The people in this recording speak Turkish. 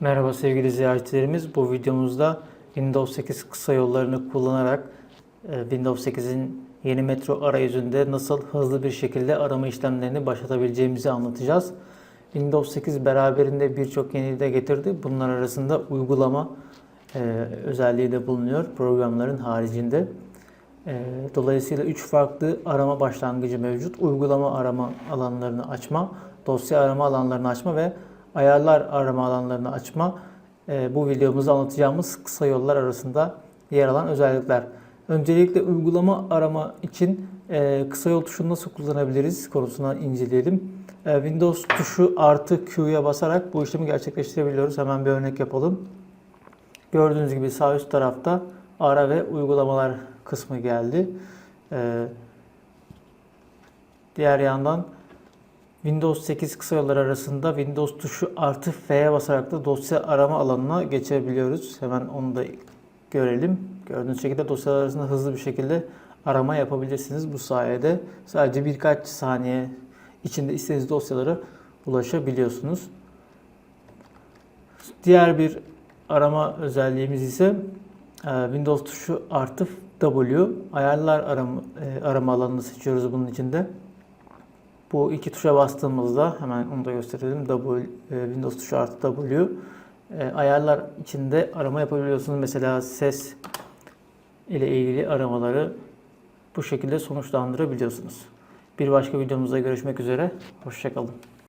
Merhaba sevgili ziyaretçilerimiz. Bu videomuzda Windows 8 kısa yollarını kullanarak e, Windows 8'in yeni metro arayüzünde nasıl hızlı bir şekilde arama işlemlerini başlatabileceğimizi anlatacağız. Windows 8 beraberinde birçok yeniliği de getirdi. Bunlar arasında uygulama e, özelliği de bulunuyor programların haricinde. E, Dolayısıyla 3 farklı arama başlangıcı mevcut. Uygulama arama alanlarını açma, dosya arama alanlarını açma ve ayarlar arama alanlarını açma. e, Bu videomuzda anlatacağımız kısa yollar arasında yer alan özellikler. Öncelikle uygulama arama için e, kısa yol tuşunu nasıl kullanabiliriz konusuna inceleyelim. E, Windows tuşu artı Q'ya basarak bu işlemi gerçekleştirebiliyoruz. Hemen bir örnek yapalım. Gördüğünüz gibi sağ üst tarafta ara ve uygulamalar kısmı geldi. Diğer yandan Windows 8 kısa yollar arasında Windows tuşu artı F'ye basarak da dosya arama alanına geçebiliyoruz. Hemen onu da görelim. Gördüğünüz şekilde dosyalar arasında hızlı bir şekilde arama yapabilirsiniz. Bu sayede sadece birkaç saniye içinde istediğiniz dosyalara ulaşabiliyorsunuz. Diğer bir arama özelliğimiz ise e, Windows tuşu artı W. Ayarlar arama, e, arama alanını seçiyoruz bunun içinde. Bu iki tuşa bastığımızda hemen onu da gösterelim. W, e, Windows tuşu artı W. E, Ayarlar içinde arama yapabiliyorsunuz. Mesela ses ile ilgili aramaları bu şekilde sonuçlandırabiliyorsunuz. Bir başka videomuzda görüşmek üzere. Hoşçakalın.